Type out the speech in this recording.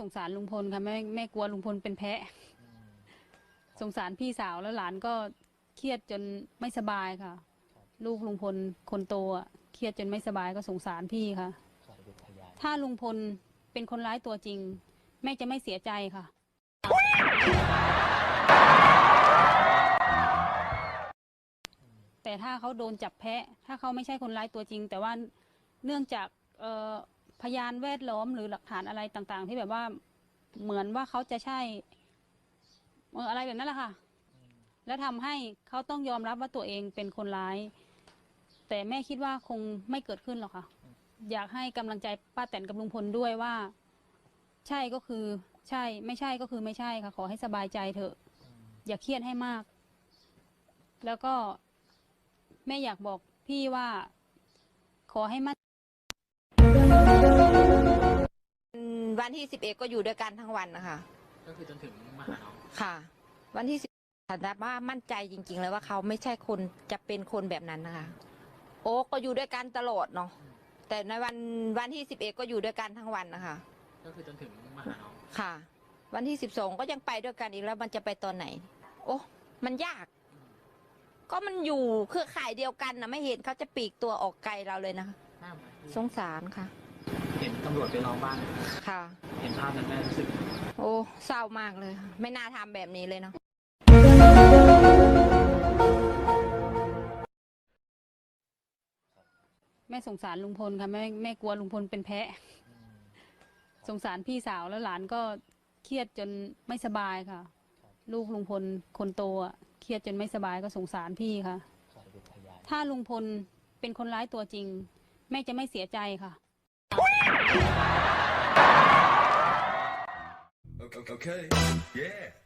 สงสารลุงพลค่ะแม่แม่กลัวลุงพลเป็นแพ้สงสารพี่สาวแล้วหลานก็เครียดจนไม่สบายค่ะ ลูกลุงพลคนโตอะเครียดจนไม่สบายก็สงสารพี่ค่ะ ถ้าลุงพลเป็นคนร้ายตัวจริง แม่จะไม่เสียใจค่ะ แต่ถ้าเขาโดนจับแพะ ถ้าเขาไม่ใช่คนร้ายตัวจริง แต่ว่าเนื่องจากเอ่อ พยานแวดล้อมหรือหลักฐานอะไรต่างๆ ที่แบบว่าเหมือนว่าเขาจะใช่เอ่ออะไรแบบนั้นแหละค่ะ แล้วทำให้เขาต้องยอมรับว่าตัวเองเป็นคนร้าย แต่แม่คิดว่าคงไม่เกิดขึ้นหรอกค่ะ อยากให้กำลังใจป้าแตนกับลุงพลด้วยว่า ใช่ก็คือใช่ ไม่ใช่ก็คือไม่ใช่ค่ะ ขอให้สบายใจเถอะ อย่าเครียดให้มาก แล้วก็แม่อยากบอกพี่ว่าขอให้มั่นอืม วันที่สิบเอ็ดก็อยู่ด้วยกันทั้งวันนะคะก็คือจนถึงมาหาน้องค่ะ วันที่สิบแต่ว่ามั่นใจจริง ๆ เลยว่าเขาไม่ใช่คนจะเป็นคนแบบนั้นนะคะ โอ้ก็อยู่ด้วยกันตลอดเนาะแต่ในวันวันที่สิบเอ็ดก็อยู่ด้วยกันทั้งวันนะคะก็คือจนถึงมาหาน้องค่ะ วันที่สิบสองก็ยังไปด้วยกันอีกแล้วมันจะไปตอนไหน โอ้มันยาก ก็มันอยู่เครือข่ายเดียวกันนะไม่เห็นเขาจะปลีกตัวออกไกลเราเลยนะคะหน้าไหมสงสารค่ะ เห็นตำรวจไปล้อมบ้าน ค่ะ เห็นภาพนั้นแม่รู้สึก โอ้เศร้ามากเลยค่ะไม่น่าทำแบบนี้เลยเนาะ แม่สงสารลุงพลค่ะแม่แม่กลัวลุงพลเป็นแพ้สงสารพี่สาวแล้วหลานก็เครียดจนไม่สบายค่ะ ลูกลุงพลคนโตอะเครียดจนไม่สบายก็สงสารพี่ค่ะ ถ้าลุงพลเป็นคนร้ายตัวจริง แม่จะไม่เสียใจค่ะ Okay. Okay. Yeah.